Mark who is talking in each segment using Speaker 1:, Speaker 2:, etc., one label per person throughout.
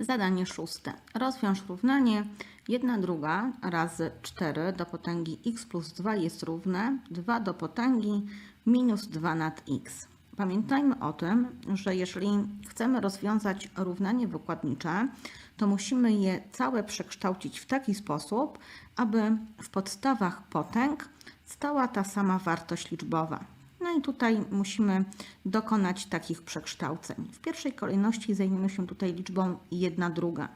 Speaker 1: Zadanie szóste. Rozwiąż równanie 1 druga razy 4 do potęgi x plus 2 jest równe 2 do potęgi minus 2 nad x. Pamiętajmy o tym, że jeżeli chcemy rozwiązać równanie wykładnicze, to musimy je całe przekształcić w taki sposób, aby w podstawach potęg stała ta sama wartość liczbowa. No i tutaj musimy dokonać takich przekształceń. W pierwszej kolejności zajmiemy się tutaj liczbą 1 druga.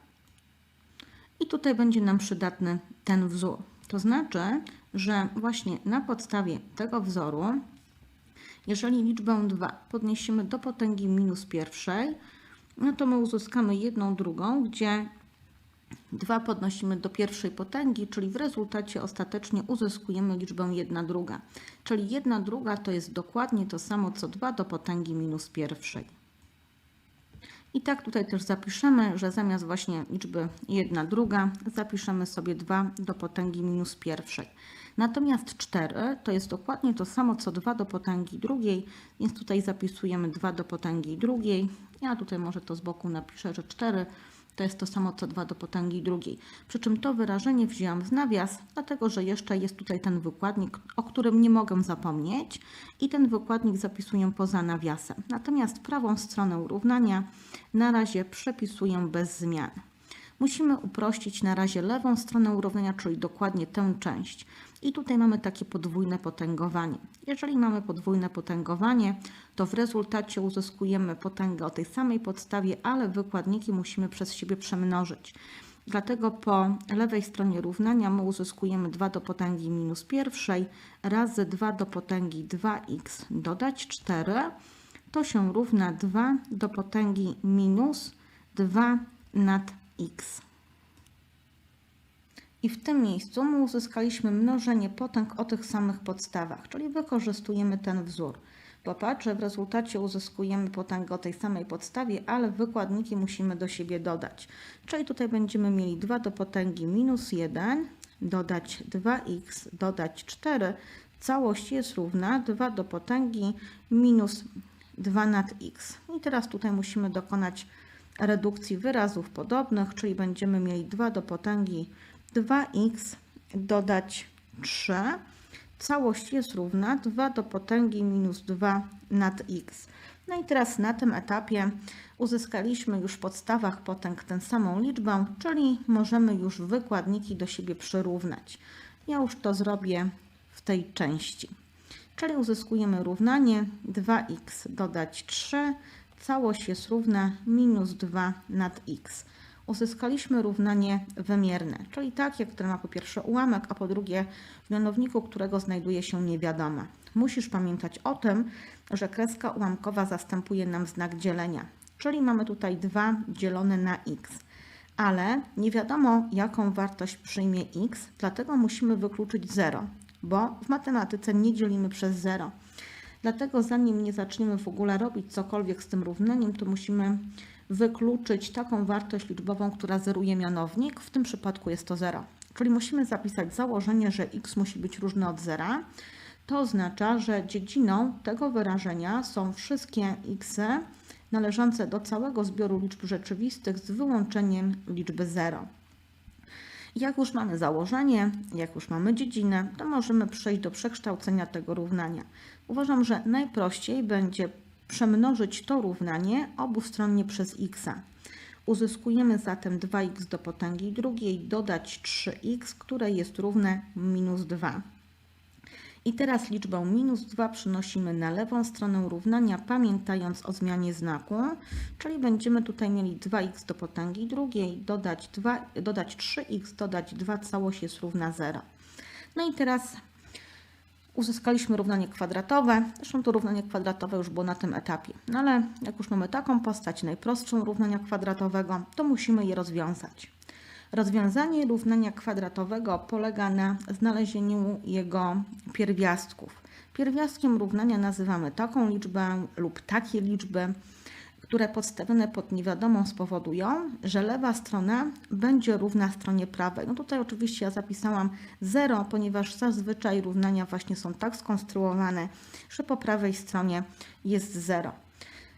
Speaker 1: I tutaj będzie nam przydatny ten wzór. To znaczy, że właśnie na podstawie tego wzoru, jeżeli liczbę 2 podniesiemy do potęgi minus pierwszej, no to my uzyskamy jedną drugą, gdzie 2 podnosimy do pierwszej potęgi, czyli w rezultacie ostatecznie uzyskujemy liczbę 1 druga. Czyli 1 druga to jest dokładnie to samo co 2 do potęgi minus pierwszej. I tak tutaj też zapiszemy, że zamiast właśnie liczby 1 druga zapiszemy sobie 2 do potęgi minus pierwszej. Natomiast 4 to jest dokładnie to samo co 2 do potęgi drugiej, więc tutaj zapisujemy 2 do potęgi drugiej. Ja tutaj może to z boku napiszę, że 4 to jest to samo co 2 do potęgi drugiej. Przy czym to wyrażenie wzięłam w nawias, dlatego że jeszcze jest tutaj ten wykładnik, o którym nie mogę zapomnieć i ten wykładnik zapisuję poza nawiasem. Natomiast prawą stronę równania na razie przepisuję bez zmian. Musimy uprościć na razie lewą stronę równania, czyli dokładnie tę część. I tutaj mamy takie podwójne potęgowanie. Jeżeli mamy podwójne potęgowanie, to w rezultacie uzyskujemy potęgę o tej samej podstawie, ale wykładniki musimy przez siebie przemnożyć. Dlatego po lewej stronie równania my uzyskujemy 2 do potęgi minus pierwszej razy 2 do potęgi 2x dodać 4. To się równa 2 do potęgi minus 2 nad x. I w tym miejscu my uzyskaliśmy mnożenie potęg o tych samych podstawach, czyli wykorzystujemy ten wzór. Popatrz, że w rezultacie uzyskujemy potęgę o tej samej podstawie, ale wykładniki musimy do siebie dodać. Czyli tutaj będziemy mieli 2 do potęgi minus 1, dodać 2x, dodać 4. Całość jest równa 2 do potęgi minus 2 nad x. I teraz tutaj musimy dokonać redukcji wyrazów podobnych, czyli będziemy mieli 2 do potęgi 2x dodać 3. Całość jest równa 2 do potęgi minus 2 nad x. No i teraz na tym etapie uzyskaliśmy już w podstawach potęg tę samą liczbę, czyli możemy już wykładniki do siebie przyrównać. Ja już to zrobię w tej części. Czyli uzyskujemy równanie 2x dodać 3, całość jest równa minus 2 nad x uzyskaliśmy równanie wymierne, czyli takie, które ma po pierwsze ułamek, a po drugie w mianowniku, którego znajduje się niewiadoma. Musisz pamiętać o tym, że kreska ułamkowa zastępuje nam znak dzielenia, czyli mamy tutaj 2 dzielone na x, ale nie wiadomo jaką wartość przyjmie x, dlatego musimy wykluczyć 0, bo w matematyce nie dzielimy przez 0. Dlatego zanim nie zaczniemy w ogóle robić cokolwiek z tym równaniem, to musimy wykluczyć taką wartość liczbową, która zeruje mianownik. W tym przypadku jest to 0. Czyli musimy zapisać założenie, że x musi być różny od zera. To oznacza, że dziedziną tego wyrażenia są wszystkie x należące do całego zbioru liczb rzeczywistych z wyłączeniem liczby 0. Jak już mamy założenie, jak już mamy dziedzinę, to możemy przejść do przekształcenia tego równania. Uważam, że najprościej będzie przemnożyć to równanie obustronnie przez x. Uzyskujemy zatem 2x do potęgi drugiej, dodać 3x, które jest równe minus 2. I teraz liczbę minus 2 przynosimy na lewą stronę równania, pamiętając o zmianie znaku, czyli będziemy tutaj mieli 2x do potęgi drugiej, dodać, 2, dodać 3x, dodać 2, całość jest równa 0. No i teraz Uzyskaliśmy równanie kwadratowe. Zresztą to równanie kwadratowe już było na tym etapie. No ale jak już mamy taką postać, najprostszą równania kwadratowego, to musimy je rozwiązać. Rozwiązanie równania kwadratowego polega na znalezieniu jego pierwiastków. Pierwiastkiem równania nazywamy taką liczbę lub takie liczby, które podstawione pod niewiadomą spowodują, że lewa strona będzie równa stronie prawej. No tutaj oczywiście ja zapisałam 0, ponieważ zazwyczaj równania właśnie są tak skonstruowane, że po prawej stronie jest 0.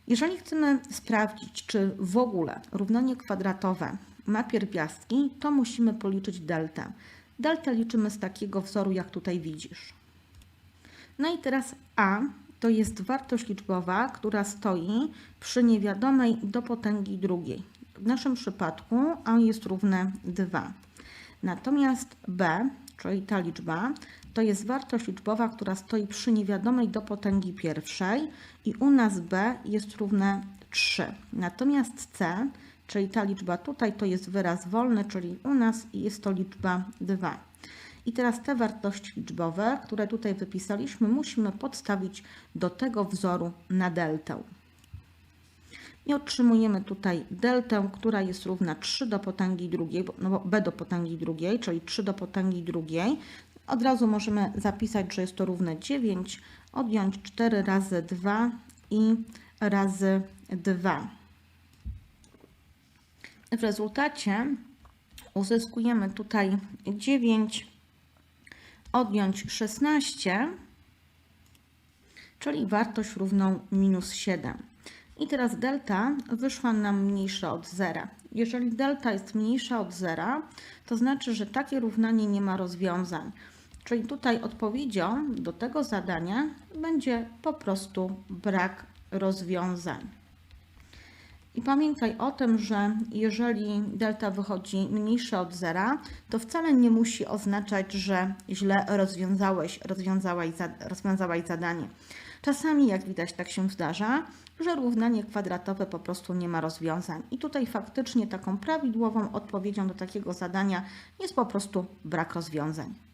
Speaker 1: Jeżeli chcemy sprawdzić, czy w ogóle równanie kwadratowe ma pierwiastki, to musimy policzyć deltę. Deltę liczymy z takiego wzoru, jak tutaj widzisz. No i teraz a to jest wartość liczbowa, która stoi przy niewiadomej do potęgi drugiej. W naszym przypadku a jest równe 2. Natomiast b, czyli ta liczba, to jest wartość liczbowa, która stoi przy niewiadomej do potęgi pierwszej i u nas b jest równe 3. Natomiast c, czyli ta liczba tutaj, to jest wyraz wolny, czyli u nas jest to liczba 2. I teraz te wartości liczbowe, które tutaj wypisaliśmy, musimy podstawić do tego wzoru na deltę. I otrzymujemy tutaj deltę, która jest równa 3 do potęgi drugiej, no b do potęgi drugiej, czyli 3 do potęgi drugiej. Od razu możemy zapisać, że jest to równe 9, odjąć 4 razy 2 i razy 2. W rezultacie uzyskujemy tutaj 9, odjąć 16, czyli wartość równą minus 7. I teraz delta wyszła nam mniejsza od zera. Jeżeli delta jest mniejsza od zera, to znaczy, że takie równanie nie ma rozwiązań. Czyli tutaj odpowiedzią do tego zadania będzie po prostu brak rozwiązań. I pamiętaj o tym, że jeżeli delta wychodzi mniejsza od zera, to wcale nie musi oznaczać, że źle rozwiązałeś, rozwiązałaś, za- rozwiązałaś zadanie. Czasami, jak widać, tak się zdarza, że równanie kwadratowe po prostu nie ma rozwiązań. I tutaj faktycznie taką prawidłową odpowiedzią do takiego zadania jest po prostu brak rozwiązań.